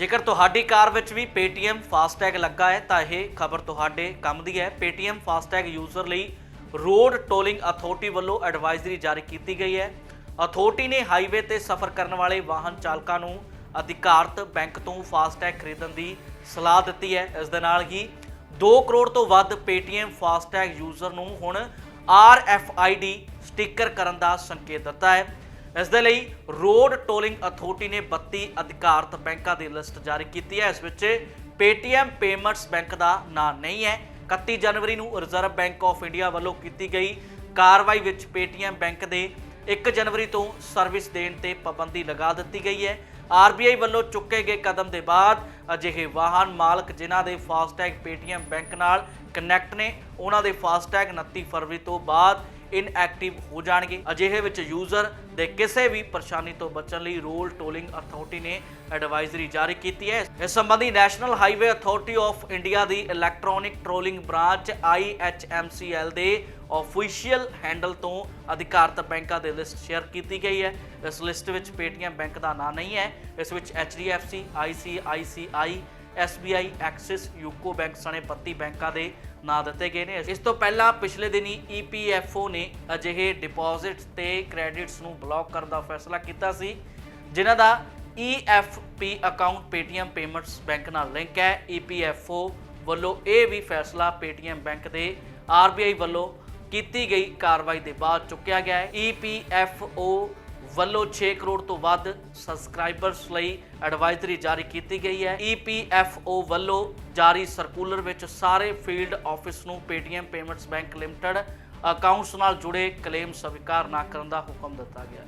ਜੇਕਰ ਤੁਹਾਡੀ ਕਾਰ ਵਿੱਚ ਵੀ Paytm ਫਾਸਟੈਗ ਲੱਗਾ ਹੈ, ਤਾਂ ਇਹ ਖਬਰ ਤੁਹਾਡੇ ਕੰਮ ਦੀ ਹੈ। Paytm ਫਾਸਟੈਗ ਯੂਜ਼ਰ ਲਈ ਰੋਡ ਟੋਲਿੰਗ ਅਥਾਰਟੀ ਵੱਲੋਂ ਐਡਵਾਈਜ਼ਰੀ ਜਾਰੀ ਕੀਤੀ ਗਈ ਹੈ। ਅਥਾਰਟੀ ਨੇ ਹਾਈਵੇ ਤੇ ਸਫ਼ਰ ਕਰਨ ਵਾਲੇ ਵਾਹਨ ਚਾਲਕਾਂ ਨੂੰ ਅਧਿਕਾਰਤ ਬੈਂਕ ਤੋਂ ਫਾਸਟੈਗ ਖਰੀਦਣ ਦੀ ਸਲਾਹ ਦਿੱਤੀ ਹੈ। ਇਸ ਦੇ ਨਾਲ ਹੀ 2 ਕਰੋੜ ਤੋਂ ਵੱਧ Paytm ਫਾਸਟੈਗ ਯੂਜ਼ਰ ਨੂੰ ਹੁਣ RFID ਸਟicker ਕਰਨ ਦਾ ਸੰਕੇਤ ਦਿੱਤਾ ਹੈ। ਇਸ ਦੇ ਲਈ ਰੋਡ ਟੋਲਿੰਗ ਅਥਾਰਟੀ ਨੇ 32 ਅਧਿਕਾਰਤ ਬੈਂਕਾਂ ਦੀ ਲਿਸਟ ਜਾਰੀ ਕੀਤੀ ਹੈ। ਇਸ ਵਿੱਚ Paytm ਪੇਮੈਂਟਸ ਬੈਂਕ ਦਾ ਨਾਂ ਨਹੀਂ ਹੈ। 31 ਜਨਵਰੀ ਨੂੰ ਰਿਜ਼ਰਵ ਬੈਂਕ ਆਫ ਇੰਡੀਆ ਵੱਲੋਂ ਕੀਤੀ ਗਈ ਕਾਰਵਾਈ ਵਿੱਚ Paytm ਬੈਂਕ ਦੇ 1 ਜਨਵਰੀ ਤੋਂ ਸਰਵਿਸ ਦੇਣ ਤੇ ਪਾਬੰਦੀ ਲਗਾ ਦਿੱਤੀ ਗਈ ਹੈ। ਆਰਬੀਆਈ ਵੱਲੋਂ ਚੁੱਕੇ ਗਏ ਕਦਮ ਦੇ ਬਾਅਦ ਅਜਿਹੇ ਵਾਹਨ ਮਾਲਕ ਜਿਨ੍ਹਾਂ ਦੇ ਫਾਸਟੈਗ Paytm ਬੈਂਕ ਨਾਲ ਕਨੈਕਟ ਨੇ, ਉਹਨਾਂ ਦੇ ਫਾਸਟੈਗ 29 ਫਰਵਰੀ ਤੋਂ ਬਾਅਦ ਇਨਐਕਟਿਵ ਹੋ ਜਾਣਗੇ। ਅਜਿਹੇ ਵਿੱਚ ਯੂਜ਼ਰ ਦੇ ਕਿਸੇ ਵੀ ਪਰੇਸ਼ਾਨੀ ਤੋਂ ਬਚਣ ਲਈ ਰੋਲ ਟੋਲਿੰਗ ਅਥਾਰਟੀ ਨੇ ਐਡਵਾਈਜ਼ਰੀ ਜਾਰੀ ਕੀਤੀ ਹੈ। ਇਸ ਸੰਬੰਧੀ national highway authority of India the electronic tolling branch IHMCL ਦੇ ਆਫੀਸ਼ੀਅਲ ਹੈਂਡਲ ਤੋਂ ਅਧਿਕਾਰਤ ਬੈਂਕਾਂ ਦੇ ਲਿਸਟ ਸ਼ੇਅਰ ਕੀਤੀ ਗਈ ਹੈ। ਇਸ ਲਿਸਟ ਵਿੱਚ Paytm ਬੈਂਕ ਦਾ ਨਾਂ ਨਹੀਂ ਹੈ। ਇਸ ਵਿੱਚ HDFC ICICI SBI Axis UCO bank, ਸਣੇ 32 ਬੈਂਕਾਂ ਦੇ ਨਾ ਦਿੱਤੇ ਗਏ ਨੇ। ਇਸ ਤੋਂ ਪਹਿਲਾਂ ਪਿਛਲੇ ਦਿਨੀ EPFO ਨੇ ਅਜਿਹੇ ਡਿਪੋਜ਼ਿਟਸ ਤੇ ਕ੍ਰੈਡਿਟਸ ਨੂੰ ਬਲੌਕ ਕਰਨ ਦਾ ਫੈਸਲਾ ਕੀਤਾ ਸੀ, ਜਿਨ੍ਹਾਂ ਦਾ EFP account Paytm payments bank ਨਾਲ ਲਿੰਕ ਹੈ। EPFO ਵੱਲੋਂ ਇਹ ਵੀ ਫੈਸਲਾ Paytm ਬੈਂਕ ਦੇ RBI ਵੱਲੋਂ ਕੀਤੀ ਗਈ ਕਾਰਵਾਈ ਦੇ ਬਾਅਦ ਚੁੱਕਿਆ ਗਿਆ ਹੈ। EPFO ਵੱਲੋਂ 6 ਕਰੋੜ ਤੋਂ ਵੱਧ ਸਬਸਕ੍ਰਾਈਬਰਸ ਲਈ ਐਡਵਾਈਜ਼ਰੀ ਜਾਰੀ ਕੀਤੀ ਗਈ ਹੈ। EPFO ਵੱਲੋਂ ਜਾਰੀ ਸਰਕੂਲਰ ਵਿੱਚ ਸਾਰੇ ਫੀਲਡ ਆਫਿਸ ਨੂੰ Paytm payments bank limited accounts ਨਾਲ ਜੁੜੇ ਕਲੇਮ ਸਵੀਕਾਰ ਨਾ ਕਰਨ ਦਾ ਹੁਕਮ ਦਿੱਤਾ ਗਿਆ।